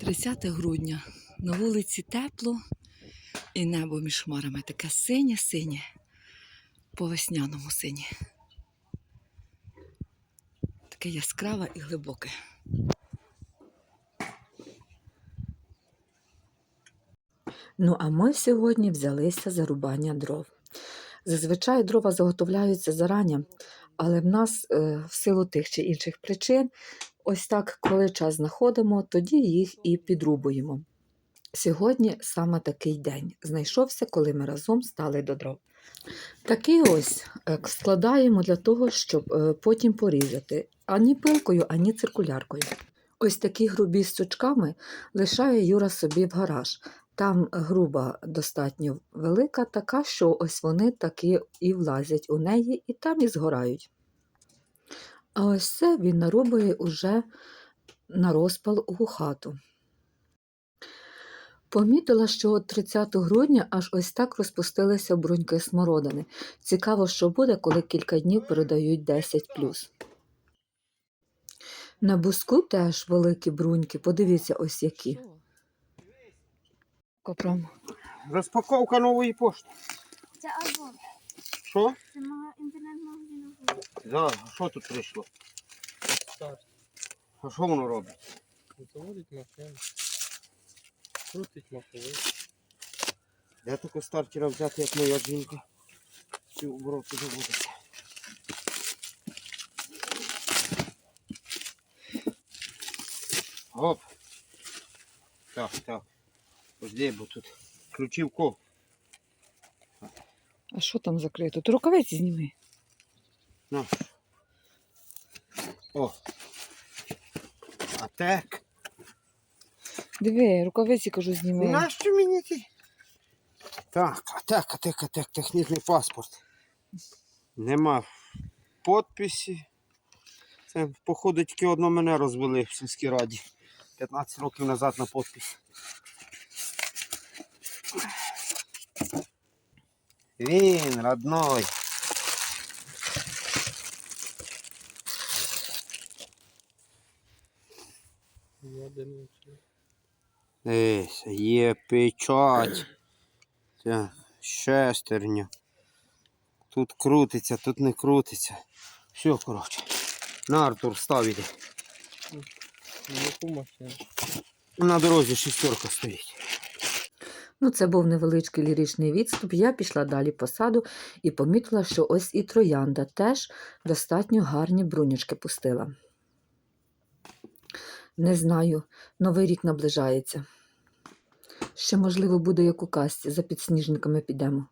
30 грудня. На вулиці тепло і небо між хмарами таке синє-синє, по весняному синє. Таке яскраве і глибоке. Ну, а ми сьогодні взялися за рубання дров. Зазвичай дрова заготовляються зарані, але в нас е, в силу тих чи інших причин, ось так, коли час знаходимо, тоді їх і підрубуємо. Сьогодні саме такий день знайшовся, коли ми разом стали до дров. Такий ось е, складаємо для того, щоб е, потім порізати ані пилкою, ані циркуляркою. Ось такі грубі з сучками лишає Юра собі в гараж. Там груба достатньо велика, така, що ось вони таки і влазять у неї, і там і згорають. А ось це він нарубує уже на розпал у хату. Помітила, що 30 грудня аж ось так розпустилися бруньки смородини. Цікаво, що буде, коли кілька днів передають 10 На буску теж великі бруньки, подивіться ось які. Копром. Розпаковка нової пошти. Це Аврора. Що? Це мага- інтернет-магазин. Да, а що тут прийшло? Старт. А що воно робить? Заводить машину. Крутить маховик. Де таку стартера взяти, як моя жінка? Цю обробку заводиться. Оп. Так, так. Жди, бо тут ключів ков. А що там закрито? То рукавиці зніми. На. О. А так. Диви, рукавиці кажу, зніми. Нащо мені ті? Так, атек, атек, атек, технічний паспорт. Нема подписі. Це, походу, тільки одно мене розвели в сільській раді. 15 років назад на подпись. Він, родной. Ладно, Есь, є печать. Це шестерня. Тут крутиться, тут не крутиться. Все, коротше. На Артур став іде. На дорозі шістерка стоїть. Ну, це був невеличкий ліричний відступ. Я пішла далі по саду і помітила, що ось і троянда теж достатньо гарні брунячки пустила. Не знаю, новий рік наближається. Ще, можливо, буде як у казці, за підсніжниками підемо.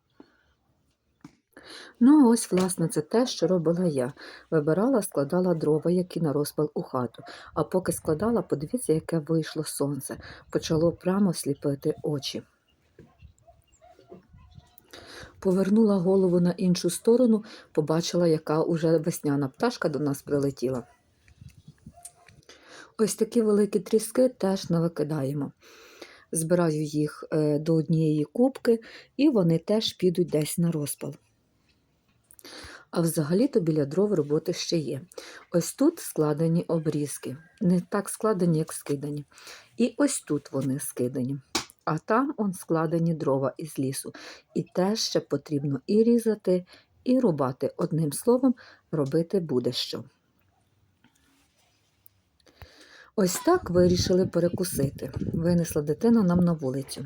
Ну, ось, власне, це те, що робила я. Вибирала, складала дрова, які на розпал у хату. А поки складала, подивіться, яке вийшло сонце. Почало прямо сліпити очі. Повернула голову на іншу сторону, побачила, яка уже весняна пташка до нас прилетіла. Ось такі великі тріски теж не викидаємо. Збираю їх е, до однієї кубки, і вони теж підуть десь на розпал. А взагалі-то біля дров роботи ще є. Ось тут складені обрізки, не так складені, як скидані. І ось тут вони скидані. А там он складені дрова із лісу. І теж ще потрібно і різати, і рубати. Одним словом, робити буде що. Ось так вирішили перекусити. Винесла дитину нам на вулицю.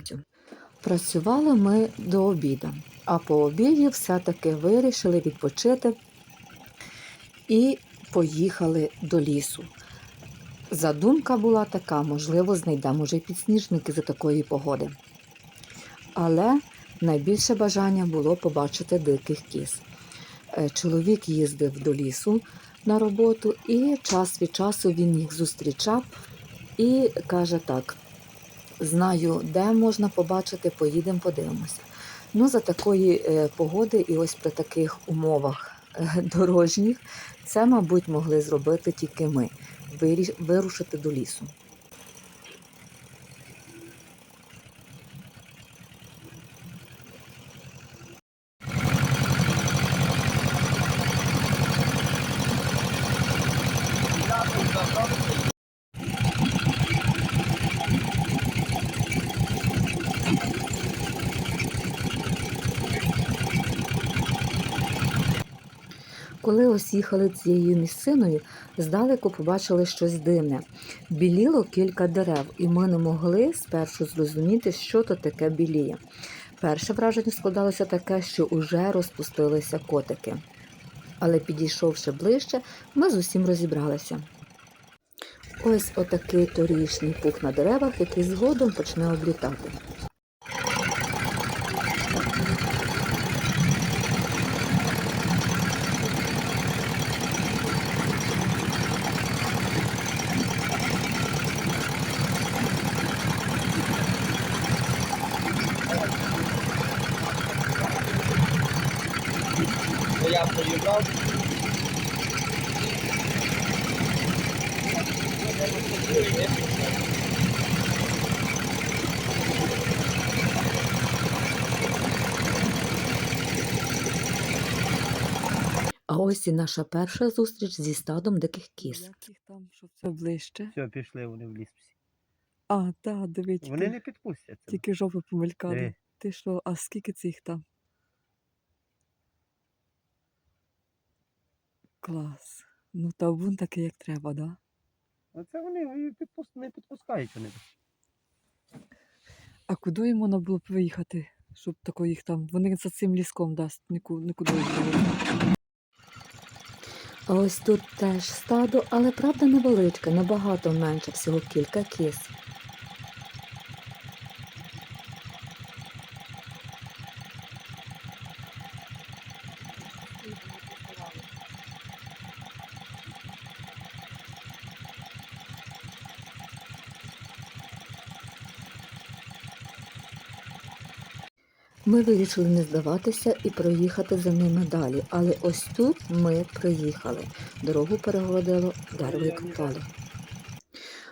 Працювали ми до обіду, а по обіді все-таки вирішили відпочити і поїхали до лісу. Задумка була така, можливо, знайдемо вже й підсніжники за такої погоди. Але найбільше бажання було побачити диких кіз. Е, Чоловік їздив до лісу на роботу, і час від часу він їх зустрічав і каже так: знаю, де можна побачити, поїдемо, подивимося. Ну, за такої е, погоди, і ось при таких умовах е, дорожніх, це, мабуть, могли зробити тільки ми вирушити до лісу. Коли ось їхали цією місциною, здалеку побачили щось дивне. Біліло кілька дерев, і ми не могли спершу зрозуміти, що то таке біліє. Перше враження складалося таке, що уже розпустилися котики. Але підійшовши ближче, ми з усім розібралися. Ось отакий торішній пух на деревах, який згодом почне облітати. Ось і наша перша зустріч зі стадом диких кіз. Як їх там, щоб це ближче? Все, пішли вони в ліс. всі. А, так, диви, тільки, Вони не підпустяться. тільки жопи помелькали. Диви. Ти що, а скільки це їх там? Клас. Ну, табун такий, як треба, да? Оце вони і підпус- не підпускають вони. А куди їм можна було б виїхати, щоб тако їх там. Вони за цим ліском дасть, ніку- нікуди їх не виїхати. А ось тут теж стадо, але правда невеличке, набагато менше, всього кілька кіз. Ми вирішили не здаватися і проїхати за ними далі, але ось тут ми проїхали. Дорогу перегородило дерево і копали.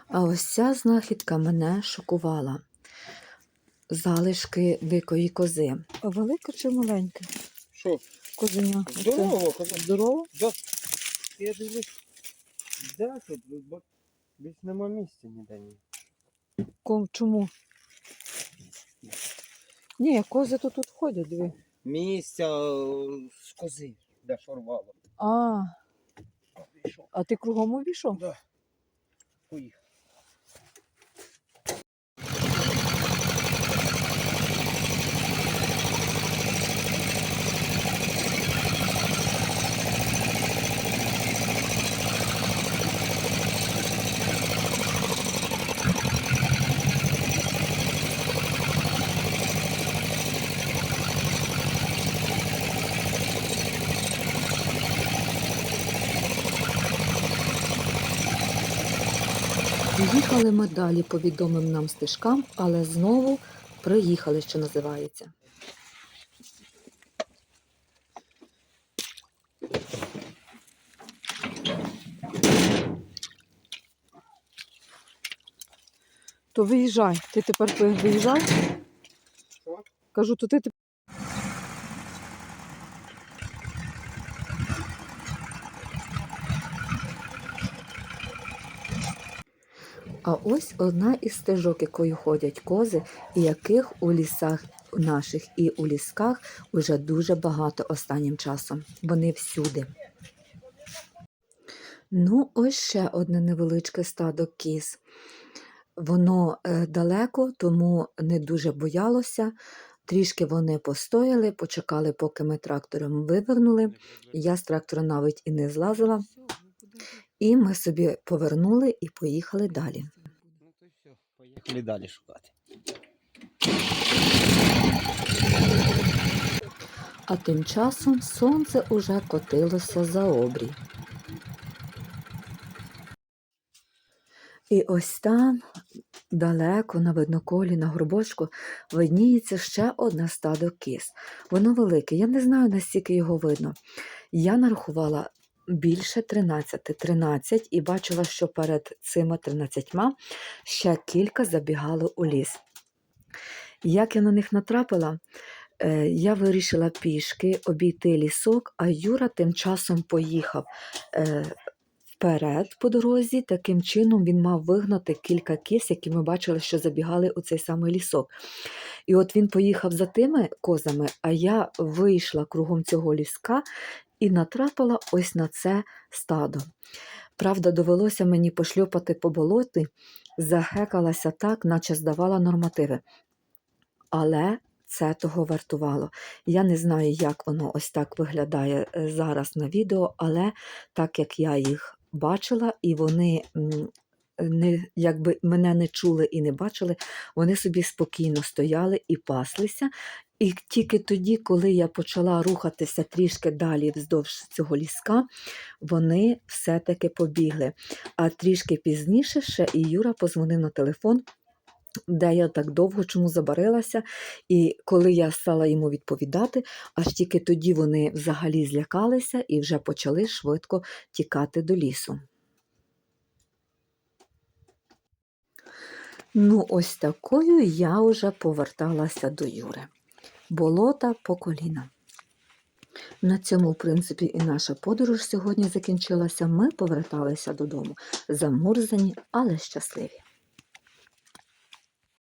А ось ця знахідка мене шокувала. Залишки дикої кози. А велике чи маленьке? Що? Козеня. Здорово, казав. Здорово? Да. Я дивлюсь. Де тут? Бо Десь нема місця ніде. ні. Ком, чому? Ні, кози то тут ходять, дві. Місця е, з кози, де шорвало. А, а ти кругом обійшов? Да. Поїхав. Їхали ми далі по відомим нам стежкам, але знову приїхали, що називається. То виїжджай. Ти тепер виїжджай. Кажу, то ти тепер. А ось одна із стежок, якою ходять кози, і яких у лісах наших і у лісках уже дуже багато останнім часом. Вони всюди. Ну, ось ще одне невеличке стадо кіз. Воно е, далеко, тому не дуже боялося. Трішки вони постояли, почекали, поки ми трактором вивернули. Я з трактора навіть і не злазила. І ми собі повернули і поїхали далі. Ну то все, поїхали далі шукати. А тим часом сонце уже котилося за обрій. І ось там, далеко на видноколі, на горбочку, видніється ще одне стадо кіз. Воно велике, я не знаю, наскільки його видно. Я нарахувала більше 13, 13 і бачила, що перед цими 13 ще кілька забігало у ліс. Як я на них натрапила, Е, я вирішила пішки обійти лісок, а Юра тим часом поїхав е, вперед по дорозі. Таким чином він мав вигнати кілька кіз, які ми бачили, що забігали у цей самий лісок. І от він поїхав за тими козами, а я вийшла кругом цього ліска і натрапила ось на це стадо. Правда, довелося мені пошльопати по болоті, захекалася так, наче здавала нормативи. Але це того вартувало. Я не знаю, як воно ось так виглядає е, зараз на відео, але так як я їх бачила, і вони не, якби мене не чули і не бачили, вони собі спокійно стояли і паслися. І тільки тоді, коли я почала рухатися трішки далі вздовж цього ліска, вони все-таки побігли. А трішки пізніше ще і Юра позвонив на телефон, де я так довго чому забарилася. І коли я стала йому відповідати, аж тільки тоді вони взагалі злякалися і вже почали швидко тікати до лісу. Ну, ось такою я вже поверталася до Юри. Болота по коліна. На цьому, в принципі, і наша подорож сьогодні закінчилася. Ми поверталися додому, замурзані, але щасливі.